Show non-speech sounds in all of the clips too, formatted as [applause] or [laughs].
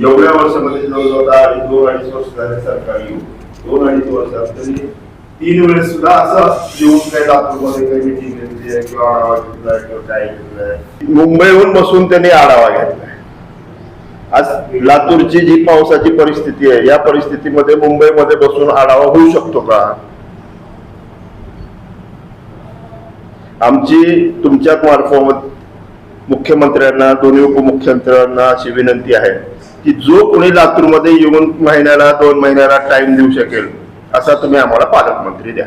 एवढ्या वर्षामध्ये जवळजवळ दहा अडीच दोन अडीच वर्ष झाले सरकार येऊन. दोन अडीच वर्षात तरी तीन वेळेस सुद्धा असं येऊन काही लातूरमध्ये काही मिटिंग घेतली आहे किंवा आढावा घेतलाय किंवा काय घेतलंय मुंबईहून बसून त्यांनी आढावा घेतलाय आज लातूरची जी पावसाची परिस्थिती आहे या परिस्थितीमध्ये मुंबईमध्ये बसून आढावा होऊ शकतो का? आमची तुमच्या मार्फत मुख्यमंत्र्यांना दोन्ही उपमुख्यमंत्र्यांना अशी विनंती आहे. की जो कोणी लातूरमध्ये येऊन महिन्याला दोन महिन्याला टाइम देऊ शकेल असा तुम्ही आम्हाला पालकमंत्री द्या.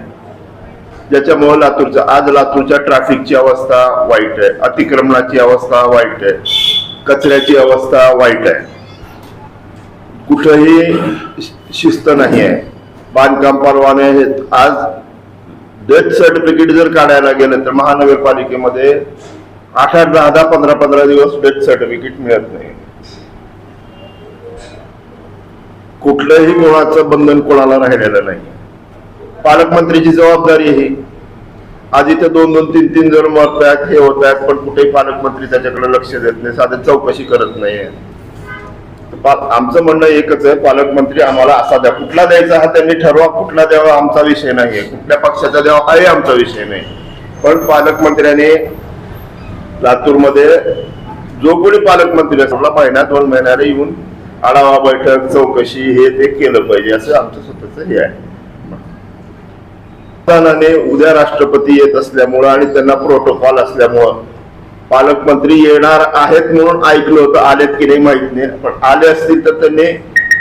ज्याच्यामुळे लातूरचा आज लातूरच्या ट्रॅफिकची अवस्था वाईट आहे अतिक्रमणाची अवस्था वाईट आहे कचऱ्याची अवस्था वाईट आहे. कुठंही शिस्त नाही आहे. बांधकाम परवाने आहेत आज डेथ सर्टिफिकेट जर काढायला गेलं तर महानगरपालिकेमध्ये आठ आठ दहा दहा पंधरा पंधरा दिवस डेथ सर्टिफिकेट मिळत नाही. कुठलंही कोणाचं बंधन कोणाला राहिलेलं नाही. पालकमंत्रीची जबाबदारी ही. आधी तर दोन दोन तीन तीन जण मरत आहेत हे होत आहेत पण कुठेही पालकमंत्री त्याच्याकडे लक्ष देत नाही साधे चौकशी करत नाहीये. आमचं म्हणणं एकच आहे पालकमंत्री आम्हाला असा द्या. कुठला द्यायचा हा त्यांनी ठरवा कुठला द्यावा आमचा विषय नाही कुठल्या पक्षाचा द्यावा हाही आमचा विषय नाही. पण पालकमंत्र्याने लातूरमध्ये जो कोणी पालकमंत्री असला आपला दोन महिन्याला येऊन आढावा बैठक चौकशी हे ते केलं पाहिजे असं आमचं स्वतःच हे आहे. उद्या राष्ट्रपती येत असल्यामुळं आणि त्यांना प्रोटोकॉल असल्यामुळं पालकमंत्री येणार आहेत म्हणून ऐकलं होतं आलेत की नाही माहीत नाही. पण आले असतील तर त्यांनी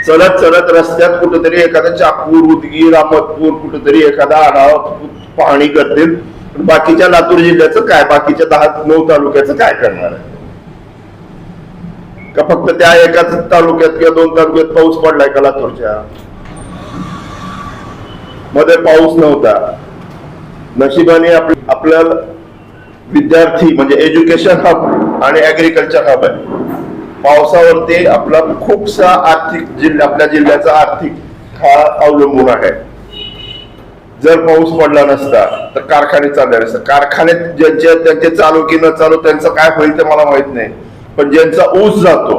चलत चलत रस्त्यात कुठेतरी एखादा चाकूर उदगीर अहमदपूर कुठेतरी एखादा आढावा पाहणी करतील. पण बाकीच्या लातूर जिल्ह्याचं काय? बाकीच्या दहा नऊ तालुक्याचं काय करणार आहे? का फक्त त्या एकाच तालुक्यात किंवा दोन तालुक्यात पाऊस पडलाय का लातूरच्या? मध्ये पाऊस नव्हता. नशिबाने आप- आपल्याला विद्यार्थी म्हणजे एज्युकेशन हब आणि ऍग्रिकल्चर हब आहे. पावसावरती आपला खूपसा आर्थिक जिल्हा आपल्या जिल्ह्याचा आर्थिक हा अवलंबून आहे. जर पाऊस पडला नसता तर कारखाने चालले नसतात कारखान्यात ज्यांचे त्यांचे चालू की न चालू त्यांचं काय होईल ते मला माहीत नाही. पण ज्यांचा ऊस जातो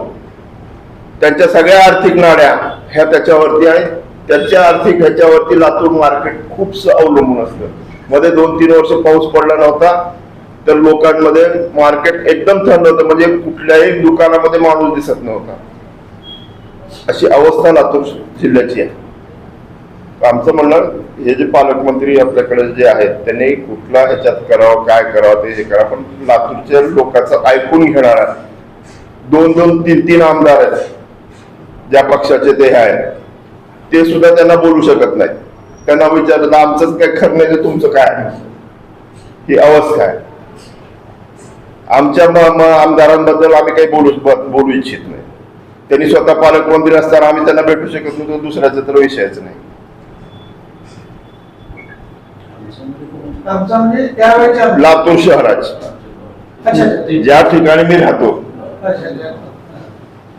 त्यांच्या सगळ्या आर्थिक नाड्या ह्या त्याच्यावरती आहेत त्यांच्या आर्थिक ह्याच्यावरती लातूर मार्केट खूपच अवलंबून असतं. मध्ये दोन तीन वर्ष पाऊस पडला नव्हता तर लोकांमध्ये मार्केट एकदम थंड होतं म्हणजे कुठल्याही दुकानामध्ये माणूस दिसत नव्हता. अशी अवस्था लातूर जिल्ह्याची आहे. आमचं म्हणणं हे जे पालकमंत्री आपल्याकडे जे आहेत त्यांनी कुठला ह्याच्यात करावं काय करावं ते हे करा पण लातूरच्या लोकांचं ऐकून घेणार दोन दोन तीन तीन आमदार आहेत. ज्या पक्षाचे ते आहेत. ते सुद्धा त्यांना बोलू शकत नाही त्यांना विचारलं आमचंच काय खरं नाही तुमचं काय आहे?" ही अवस्था आहे. आमच्या आमदारांबद्दल आम्ही काही बोलू बोलू इच्छित नाही. त्यांनी स्वतः पालकमंत्री असताना आम्ही त्यांना भेटू शकत नाही तो दुसऱ्याचा तर विषयच नाही. म्हणजे लातूर शहराची. ज्या ठिकाणी मी राहतो.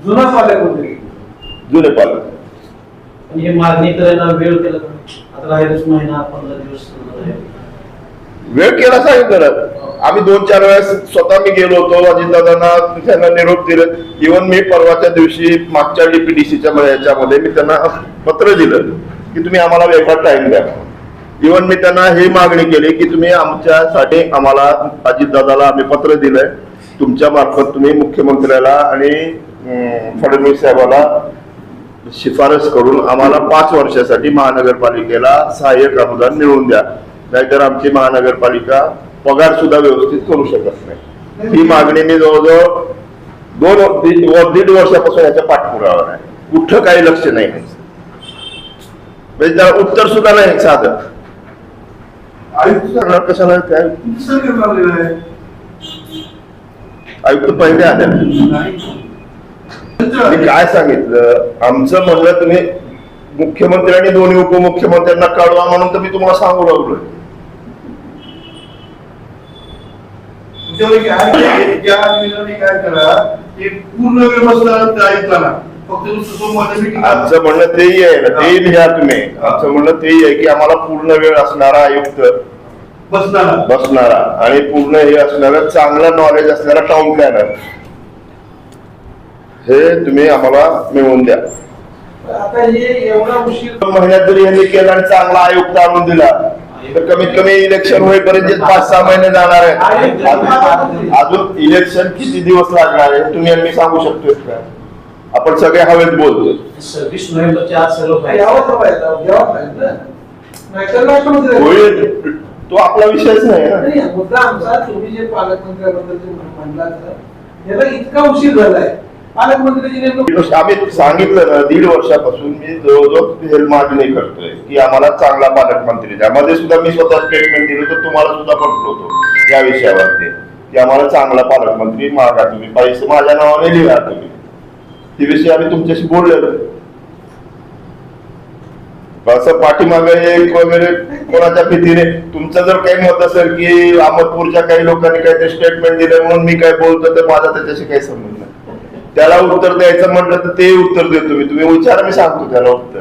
जुना पालक होते जुने पालक. पण हे मागणी करायला वेळ केला का? आता राहिलच महिना पंधरा दिवस. वेळ केला सांगितलं आम्ही दोन चार वेळेस स्वतः मी गेलो होतो अजितदादांना त्यांना निरोप दिले. इव्हन मी परवाच्या दिवशी मागच्या डीपीडीसीच्या याच्यामध्ये मी त्यांना पत्र दिलं की तुम्ही आम्हाला वेगळा टाइम द्या. इव्हन मी त्यांना ही मागणी केली की तुम्ही आमच्यासाठी आम्हाला अजितदादाला आम्ही पत्र दिलंय. तुमच्या मार्फत तुम्ही मुख्यमंत्र्याला आणि फडणवीस साहेबाला शिफारस करून आम्हाला पाच वर्षासाठी महानगरपालिकेला सहाय्यक अनुदान मिळवून द्या. नाहीतर आमची महानगरपालिका पगार सुद्धा व्यवस्थित करू शकत नाही. ही मागणी मी जवळजवळ दोन दीड व- दीड वर्षापासून याच्या पाठपुरावर आहे. कुठं काही लक्ष नाही. म्हणजे त्याला उत्तर सुद्धा नाही साधं कशाला काय आयुक्त पहिले आल्या मी काय सांगितलं? आमचं म्हणलं तुम्ही मुख्यमंत्री आणि दोन्ही उपमुख्यमंत्र्यांना कळवा म्हणून तर मी तुम्हाला सांगू लागलोय. पूर्ण व्यवस्था आमचं म्हणणं तेही आहे ना तेही लिहा तुम्ही. आमचं म्हणणं तेही आहे की आम्हाला पूर्ण वेळ असणारा आयुक्त बसणारा. बसणारा. आणि पूर्ण हे असणारा चांगला नॉलेज असणारा टाउन प्लॅनर हे तुम्ही आम्हाला मिळवून द्या. महिन्यात जरी यांनी केलं आणि चांगला आयुक्त आणून दिला तर कमीत कमी इलेक्शन होईपर्यंत पाच सहा महिने जाणार आहेत. अजून- इलेक्शन किती दिवस लागणार आहे तुम्ही मी सांगू शकतोय का? आपण सगळे हवेत बोलतो सव्वीस नोव्हेंबरच्या आज सर्व. होईल. तो आपला विषयच नाही ना. नाही, मुद्दा आमचा तुम्ही जे पालकमंत्र्याबद्दल जे म्हणला याला इतका उशीर झालाय. पालकमंत्र्याची आम्ही सांगितलं ना दीड वर्षापासून मी जवळजवळ हे मागणी करतोय की आम्हाला चांगला पालकमंत्री द्या. मध्ये सुद्धा मी स्वतः स्टेटमेंट दिलं तर तुम्हाला सुद्धा पटलो होतो या विषयावरती की आम्हाला चांगला पालकमंत्री मागा तुम्ही. पैसे माझ्या नावाने लिहा तुम्ही. ते विषय आम्ही तुमच्याशी बोललेलो. असं पाठीमागे एक वगैरे कोणाच्या भीतीने? तुमचं जर काही मत असेल की अहमदपूरच्या काही लोकांनी काहीतरी स्टेटमेंट दिलं म्हणून मी काय बोलतो तर माझा त्याच्याशी काही संबंध नाही. त्याला उत्तर द्यायचं म्हटलं तर ते उत्तर देतो मी. तुम्ही विचार मी सांगतो त्याला उत्तर.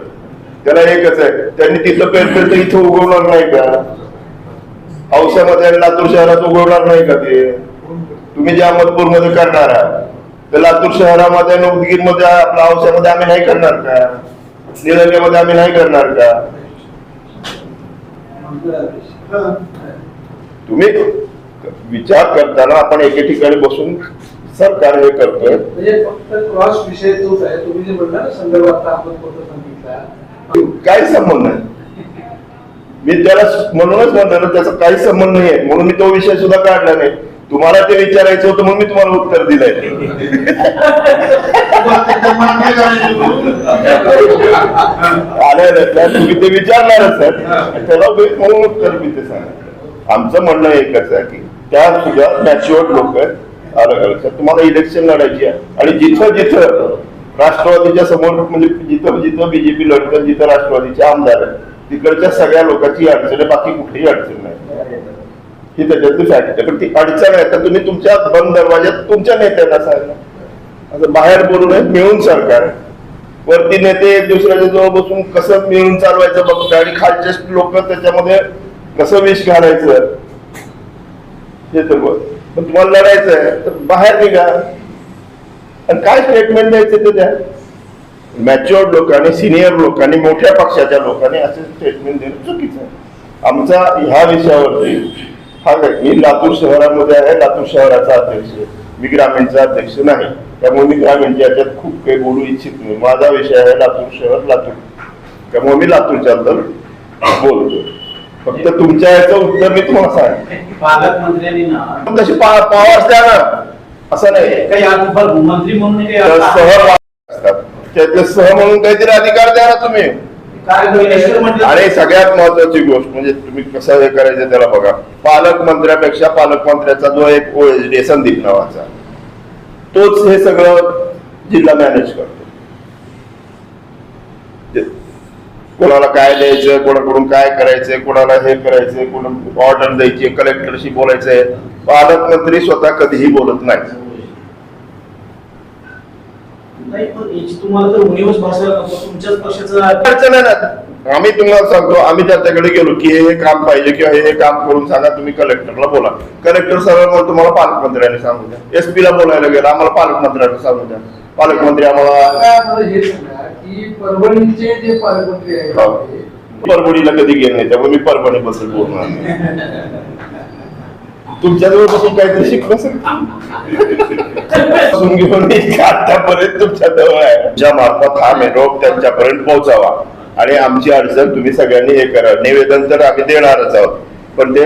त्याला एकच आहे त्यांनी तिथलं पेरपेर तर इथं उगवणार नाही का? औषधामध्ये आणि लातूर शहरात उगवणार नाही का ते? तुम्ही जे अहमदपूरमध्ये करणार आहात तर लातूर शहरामध्ये आणि उदगीरमध्ये आपल्या औषधामध्ये आम्ही नाही करणार का? निलंगेमध्ये आम्ही नाही करणार का? हा. तुम्ही विचार करताना आपण एके ठिकाणी बसून सरकार हे करतोय. म्हणजे फक्त क्रॉस विषय तोच आहे. तुम्ही जे म्हणला ना आपण सांगितला. काही संबंध नाही मी त्याला म्हणूनच म्हणतो ना त्याचा काही संबंध नाही आहे. म्हणून मी तो विषय सुद्धा काढला नाही. तुम्हाला ते विचारायचं होतं म्हणून मी तुम्हाला उत्तर दिलंय. त्याचं आलं. तुम्ही ते विचारणारच सर. त्याला म्हणून उत्तर मी ते सांगितलं आमचं म्हणणं एकच आहे की त्या सुद्धा मॅच्युअर्ड लोक आहेत. अलग अलग सर तुम्हाला इलेक्शन लढायची आहे. आणि जिथं जिथं राष्ट्रवादीच्या समोर म्हणजे जिथं जिथं बीजेपी लढतं जिथं राष्ट्रवादीचे आमदार आहेत तिकडच्या सगळ्या लोकांची अडचण आहे. बाकी कुठेही अडचण नाही. ही त्याच्यातली फॅक्ट आहे. पण ती अडचण आहे. तर तुम्ही तुमच्या बंद दरवाज्यात तुमच्या नेत्यांना सांगा. असं बाहेर बोलू नये मिळून सरकार आहे. वरती नेते एक दुसऱ्याच्या जवळ बसून कसं मिळून चालवायचं बघतात आणि खालचे लोक त्याच्यामध्ये कसं विष घालायचं? हे तर बघ. पण तुम्हाला लढायचं आहे तर बाहेर निघा. आणि काय स्टेटमेंट द्यायचं ते द्या. मॅच्युअर्ड लोकांनी सिनियर लोकांनी मोठ्या पक्षाच्या लोकांनी असे स्टेटमेंट देणं चुकीचं आहे. आमचा ह्या विषयावरती हा काय मी लातूर शहरामध्ये आहे लातूर शहराचा अध्यक्ष. मी ग्रामीणचा अध्यक्ष नाही. त्यामुळे मी ग्रामीणच्या याच्यात खूप काही बोलू इच्छित नाही. माझा विषय आहे लातूर शहर लातूर. त्यामुळे मी लातूरच्या अंदर बोलतो फक्त तुमच्या याचं उत्तर मी तुम्हाला सांग तशी पावर्स द्या ना असं नाही. काही मंत्री म्हणून असतात. त्यातले सह म्हणून काहीतरी अधिकार द्या ना तुम्ही. आणि सगळ्यात महत्वाची गोष्ट म्हणजे तुम्ही कसं हे करायचं त्याला बघा. पालकमंत्र्यापेक्षा पालकमंत्र्याचा जो एक ओएसडी संदीप नावाचा तोच हे सगळं जिल्हा मॅनेज करतो. कोणाला काय द्यायचं कोणाकडून काय करायचंय कोणाला हे करायचंय कोणा ऑर्डर द्यायची कलेक्टरशी बोलायचंय. पालकमंत्री स्वतः कधीही बोलत नाही नाही पण याची तुम्हाला तर उणीवच भासायला नको. तुमच्याच पक्षाचा अडचण आहे ना आम्ही तुम्हाला सांगतो आम्ही त्याच्याकडे गेलो की हे काम पाहिजे किंवा हे काम करून सांगा तुम्ही कलेक्टरला बोला. कलेक्टर सरळ मग तुम्हाला पालकमंत्र्यांनी सांगू द्या. एसपी ला बोलायला गेलं आम्हाला पालकमंत्र्यांना सांगू द्या. पालकमंत्री आम्हाला आता मला हे सांगा की परभणीचे जे पालकमंत्री हो. आहेत परभणीला कधी गेले नाही त्यामुळे मी परभणी बद्दल बोलणार नाही. [laughs] तुमच्याजवळ बसून काहीतरी शिकलो असेल. [laughs] पासून घेऊन मी आतापर्यंत तुमच्या जवळ आहे. तुमच्या मार्फत हा मेरोप त्यांच्यापर्यंत पोहोचावा. आणि आमची अडचण तुम्ही सगळ्यांनी हे करा. निवेदन तर आम्ही देणारच आहोत. पण ते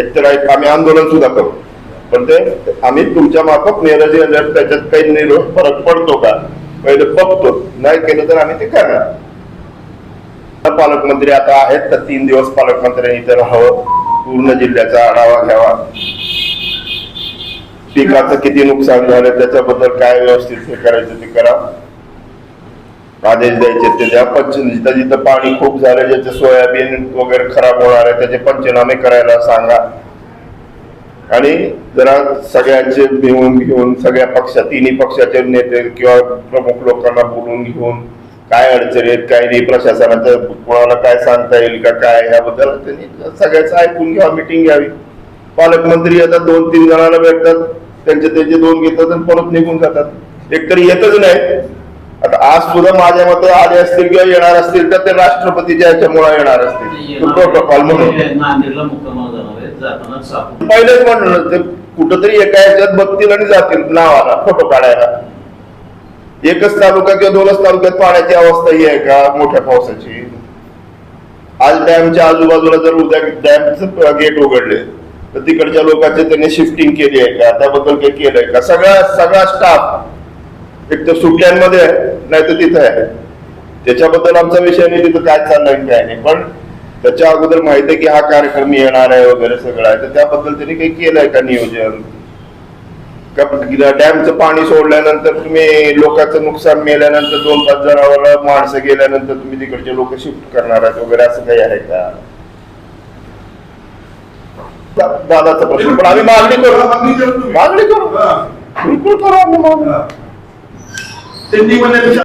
एकतर एक आम्ही आंदोलन सुद्धा करू. पण ते आम्ही तुमच्या मार्फत निरजी त्याच्यात काही निरोप फरक पडतो का पहिले बघतो. नाही केलं तर आम्ही ते करणार. पालकमंत्री आता आहेत तर तीन दिवस पालकमंत्र्यांनी इथे राहावं पूर्ण जिल्ह्याचा आढावा घ्यावा. पिकाचं किती नुकसान झालं त्याच्याबद्दल काय व्यवस्थित हे करायचं ते करा. आदेश द्यायचे ते द्या. पंच जिथं जिथं पाणी खूप झालं ज्याचे सोयाबीन वगैरे खराब होणार आहे त्याचे पंचनामे करायला सांगा. आणि जरा सगळ्यांचे भिवून घेऊन सगळ्या पक्षा तिन्ही पक्षाचे नेते किंवा प्रमुख लोकांना बोलून घेऊन काय अडचणी आहेत काय नाही प्रशासनाचं कोणाला काय सांगता येईल का काय याबद्दल त्यांनी सगळ्याचं ऐकून घ्यावा मिटिंग घ्यावी. पालकमंत्री आता दोन तीन जणांना भेटतात. त्यांचे त्यांचे दोन घेतात आणि परत निघून जातात. एकतरी येतच नाही. आता आज सुद्धा माझ्या मते आले असतील किंवा येणार असतील तर ते राष्ट्रपतीच्या ह्याच्यामुळे येणार असतील. प्रोटोकॉल म्हणून. पहिलेच म्हणलं ते कुठंतरी एका ह्याच्यात बघतील आणि जातील नावाला फोटो काढायला. एकच तालुका किंवा दोनच तालुक्यात पाण्याची अवस्था ही आहे का? मोठ्या पावसाची. आज डॅमच्या आजूबाजूला जर उद्या डॅमचं गेट उघडले तर तिकडच्या लोकांचे त्यांनी शिफ्टिंग केली आहे का त्याबद्दल काही केलंय का? सगळा सगळा स्टाफ एक तर सुट्ट्यांमध्ये आहे नाही तर तिथं आहे. त्याच्याबद्दल आमचा विषय नाही तिथं काय चाललंय काय नाही. पण त्याच्या अगोदर माहिती आहे की हा कार्यक्रम येणार आहे वगैरे सगळं आहे तर त्याबद्दल त्यांनी काही केलंय का नियोजन? का डॅमचं पाणी सोडल्यानंतर तुम्ही लोकांचं नुकसान मेल्यानंतर दोन पाच जणांवर माणसं गेल्यानंतर तुम्ही तिकडचे लोक शिफ्ट करणार आहेत वगैरे असं काही आहे का? दादाचा प्रश्न पण आम्ही मागणी करू मागणी करू तुम्ही. मागणी करू हा. बिलकुल करू आम्ही मागणी हा. त्यांनी म्हणाले